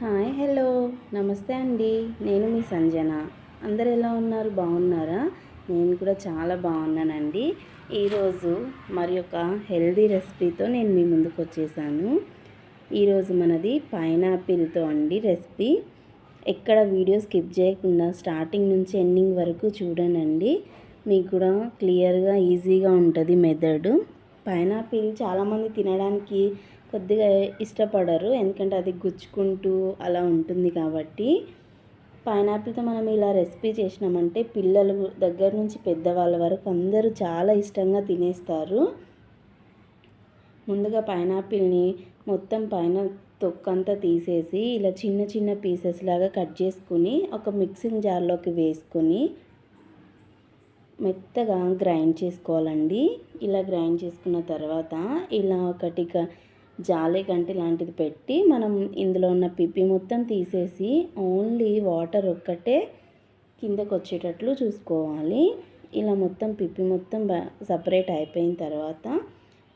Hi hello. నమస్తే అండి. నేను మీ సంజన. అందరు ఎలా ఉన్నారు? బాగున్నారా? నేను కూడా చాలా బాగున్నానండి. ఈరోజు మరి ఒక హెల్దీ రెసిపీతో నేను మీ ముందుకు వచ్చేసాను. ఈరోజు మనది పైనాపిల్తో అండి రెసిపీ. ఎక్కడ వీడియో స్కిప్ చేయకుండా స్టార్టింగ్ నుంచి ఎండింగ్ వరకు చూడనండి మీకు కూడా క్లియర్గా ఈజీగా ఉంటుంది మెథడ్. పైనాపిల్ చాలామంది తినడానికి కొద్దిగా ఇష్టపడరు. ఎందుకంటే అది గుచ్చుకుంటూ అలా ఉంటుంది కాబట్టి. పైనాపిల్తో మనం ఇలా రెసిపీ చేసినామంటే పిల్లలు దగ్గర నుంచి పెద్దవాళ్ళ వరకు అందరూ చాలా ఇష్టంగా తినేస్తారు. ముందుగా పైనాపిల్ని మొత్తం పైన తొక్కంతా తీసేసి ఇలా చిన్న చిన్న పీసెస్ లాగా కట్ చేసుకుని ఒక మిక్సింగ్ జార్లోకి వేసుకొని మెత్తగా గ్రైండ్ చేసుకోవాలండి. ఇలా గ్రైండ్ చేసుకున్న తర్వాత ఇలా ఒకటి జాలి గంటి లాంటిది పెట్టి మనం ఇందులో ఉన్న పిప్పి మొత్తం తీసేసి ఓన్లీ వాటర్ ఒక్కటే కిందకు వచ్చేటట్లు చూసుకోవాలి. ఇలా మొత్తం పిప్పి మొత్తం సపరేట్ అయిపోయిన తర్వాత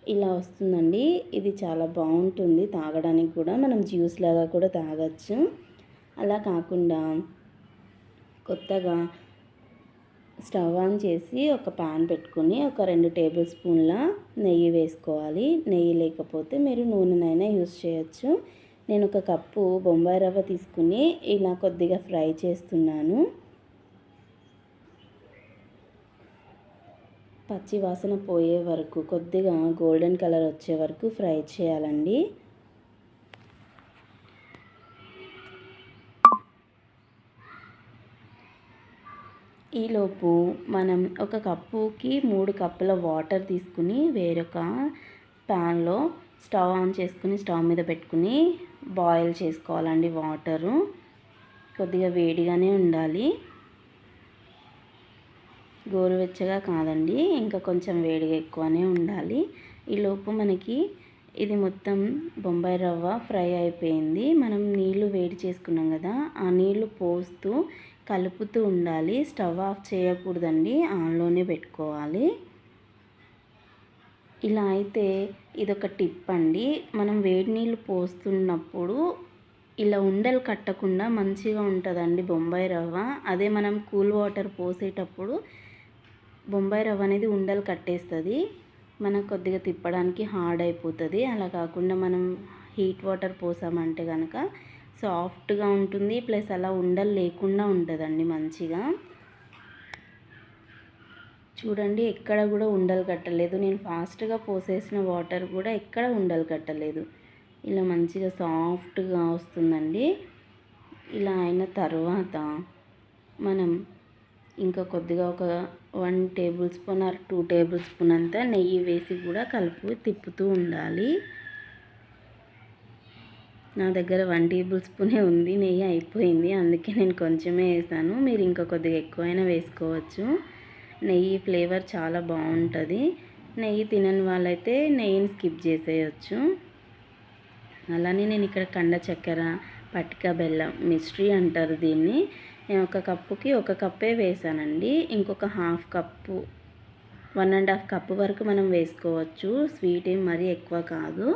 ఇలా వస్తుందండి. ఇది చాలా బాగుంటుంది తాగడానికి కూడా. మనం జ్యూస్ లాగా కూడా తాగొచ్చు. అలా కాకుండా కొత్తగా స్టవ్ ఆన్ చేసి ఒక పాన్ పెట్టుకుని ఒక రెండు టేబుల్ స్పూన్ల నెయ్యి వేసుకోవాలి. నెయ్యి లేకపోతే మీరు నూనెనైనా యూస్ చేయొచ్చు. నేను ఒక కప్పు బొంబాయి రవ్వ తీసుకుని ఇలా కొద్దిగా ఫ్రై చేస్తున్నాను. పచ్చి వాసన పోయే వరకు కొద్దిగా గోల్డెన్ కలర్ వచ్చే వరకు ఫ్రై చేయాలండి. ఈలోపు మనం ఒక కప్పుకి మూడు కప్పుల వాటర్ తీసుకుని వేరొక ప్యాన్లో స్టవ్ ఆన్ చేసుకుని స్టవ్ మీద పెట్టుకుని బాయిల్ చేసుకోవాలండి వాటరు. కొద్దిగా వేడిగానే ఉండాలి. గోరువెచ్చగా కాదండి ఇంకా కొంచెం వేడిగా ఎక్కువనే ఉండాలి. ఈలోపు మనకి ఇది మొత్తం బొంబాయి రవ్వ ఫ్రై అయిపోయింది. మనం నీళ్ళు వేడి చేసుకున్నాం కదా ఆ నీళ్ళు పోస్తూ కలుపుతూ ఉండాలి. స్టవ్ ఆఫ్ చేయకూడదండి. ఆన్లోనే పెట్టుకోవాలి. ఇలా అయితే ఇదొక టిప్ అండి. మనం వేడి నీళ్ళు పోస్తున్నప్పుడు ఇలా ఉండలు కట్టకుండా మంచిగా ఉంటుందండి బొంబాయి రవ్వ. అదే మనం కూల్ వాటర్ పోసేటప్పుడు బొంబాయి రవ్వ అనేది ఉండలు కట్టేస్తుంది. మనకు కొద్దిగా తిప్పడానికి హార్డ్ అయిపోతుంది. అలా కాకుండా మనం హీట్ వాటర్ పోసామంటే కనుక సాఫ్ట్గా ఉంటుంది. ప్లస్ అలా ఉండలు లేకుండా ఉంటుందండి మంచిగా. చూడండి ఎక్కడ కూడా ఉండలు కట్టలేదు. నేను ఫాస్ట్గా పోసేసిన వాటర్ కూడా ఎక్కడ ఉండలు కట్టలేదు. ఇలా మంచిగా సాఫ్ట్గా వస్తుందండి. ఇలా అయిన తర్వాత మనం ఇంకా కొద్దిగా ఒక one tablespoon or two tablespoon అంతా నెయ్యి వేసి కూడా కలుపు తిప్పుతూ ఉండాలి. నా దగ్గర వన్ టేబుల్ స్పూనే ఉంది నెయ్యి అయిపోయింది. అందుకే నేను కొంచెమే వేసాను. మీరు ఇంకా కొద్దిగా ఎక్కువైనా వేసుకోవచ్చు. నెయ్యి ఫ్లేవర్ చాలా బాగుంటుంది. నెయ్యి తినని వాళ్ళైతే నెయ్యిని స్కిప్ చేసేయచ్చు. అలానే నేను ఇక్కడ కండ చక్కెర పటిక బెల్లం మిస్ట్రీ అంటారు దీన్ని. నేను ఒక కప్పుకి ఒక కప్పే వేసానండి. ఇంకొక half cup one and half cup వరకు మనం వేసుకోవచ్చు. స్వీట్ ఏం మరీ ఎక్కువ కాదు.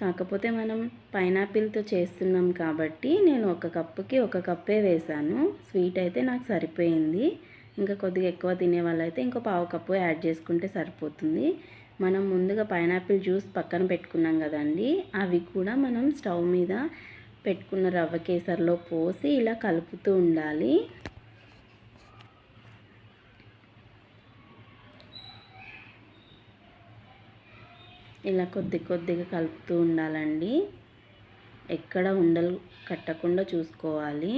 కాకపోతే మనం పైనాపిల్తో చేస్తున్నాం కాబట్టి నేను ఒక కప్పుకి ఒక కప్పే వేసాను. స్వీట్ అయితే నాకు సరిపోయింది. ఇంకా కొద్దిగా ఎక్కువ తినే వాళ్ళైతే ఇంకో పావు కప్పు యాడ్ చేసుకుంటే సరిపోతుంది. మనం ముందుగా పైనాపిల్ జ్యూస్ పక్కన పెట్టుకున్నాం కదండి అవి కూడా మనం స్టవ్ మీద పెట్టుకున్న రవ్వ కేసరిలో పోసి ఇలా కలుపుతూ ఉండాలి. ఇలా కొద్ది కొద్దిగా కలుపుతూ ఉండాలండి. ఎక్కడ ఉండలు కట్టకుండా చూసుకోవాలి.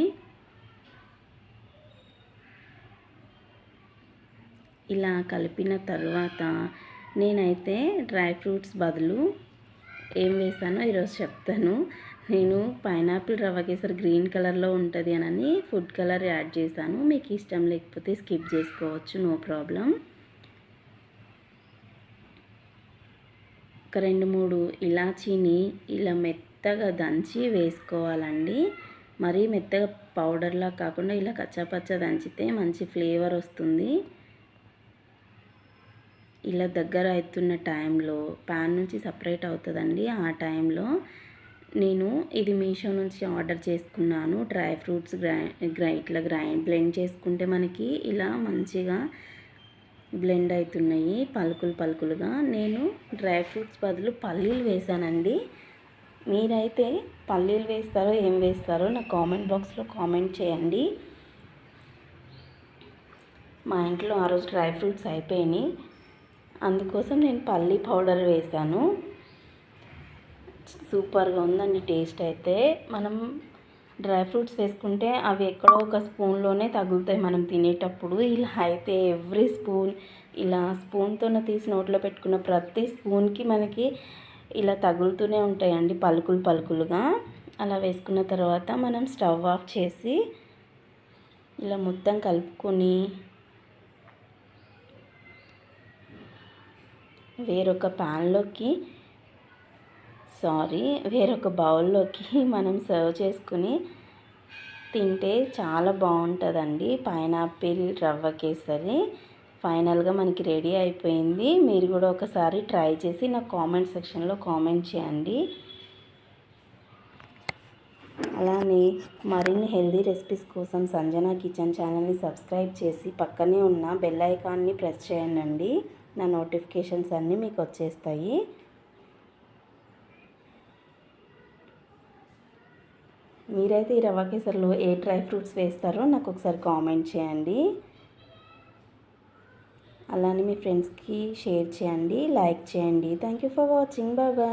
ఇలా కలిపిన తర్వాత నేనైతే డ్రై ఫ్రూట్స్ బదులు ఏం వేసానో ఈరోజు చెప్తాను. నేను పైనాపిల్ రవ్వ కేసరి గ్రీన్ కలర్లో ఉంటుంది అని ఫుడ్ కలర్ యాడ్ చేశాను. మీకు ఇష్టం లేకపోతే స్కిప్ చేసుకోవచ్చు. No problem. ఒక రెండు మూడు ఇలాచీని ఇలా మెత్తగా దంచి వేసుకోవాలండి. మరీ మెత్తగా పౌడర్లా కాకుండా ఇలా కచ్చాపచ్చ దంచితే మంచి ఫ్లేవర్ వస్తుంది. ఇలా దగ్గర అవుతున్న టైంలో ప్యాన్ నుంచి సపరేట్ అవుతుందండి ఆ టైంలో. నేను ఇది మీషో నుంచి ఆర్డర్ చేసుకున్నాను. డ్రై ఫ్రూట్స్ గ్రై గ్రై ఇట్లా గ్రైండ్ బ్లెండ్ చేసుకుంటే మనకి ఇలా మంచిగా బ్లెండ్ అవుతున్నాయి పలుకులు పలుకులుగా. నేను డ్రై ఫ్రూట్స్ బదులు పల్లీలు వేసానండి. మీరైతే పల్లీలు వేస్తారో ఏం వేస్తారో నా కామెంట్ బాక్స్లో కామెంట్ చేయండి. మా ఇంట్లో ఆ రోజు డ్రై ఫ్రూట్స్ అయిపోయినాయి. అందుకోసం నేను పల్లీ పౌడర్ వేసాను. సూపర్గా ఉందండి టేస్ట్ అయితే. మనం డ్రై ఫ్రూట్స్ వేసుకుంటే అవి ఎక్కడో ఒక స్పూన్లోనే తగులుతాయి మనం తినేటప్పుడు. ఇలా అయితే ఎవ్రీ స్పూన్ ఇలా స్పూన్తో తీసి నోట్లో పెట్టుకున్న ప్రతి స్పూన్కి మనకి ఇలా తగులుతూనే ఉంటాయండి పలుకులు పలుకులుగా. అలా వేసుకున్న తర్వాత మనం స్టవ్ ఆఫ్ చేసి ఇలా మొత్తం కలుపుకొని వేరొక ప్యాన్లోకి సారీ. వేరొక బౌల్లోకి మనం సర్వ్ చేసుకుని తింటే చాలా బాగుంటుందండి. పైనాపిల్ రవ్వ కేసరి ఫైనల్గా మనకి రెడీ అయిపోయింది. మీరు కూడా ఒకసారి ట్రై చేసి నాకు కామెంట్ సెక్షన్లో కామెంట్ చేయండి. అలానే మరిన్ని హెల్దీ రెసిపీస్ కోసం సంజన కిచెన్ ఛానల్ని సబ్స్క్రైబ్ చేసి పక్కనే ఉన్న బెల్ ఐకాన్ని ప్రెస్ చేయండి నా నోటిఫికేషన్స్ అన్నీ మీకు వచ్చేస్తాయి. మీరైతే ఈ రవ్వ కేసరిలో ఏ డ్రై ఫ్రూట్స్ వేస్తారో నాకు ఒకసారి కామెంట్ చేయండి. అలానే మీ ఫ్రెండ్స్కి షేర్ చేయండి లైక్ చేయండి. Thank you for watching bye bye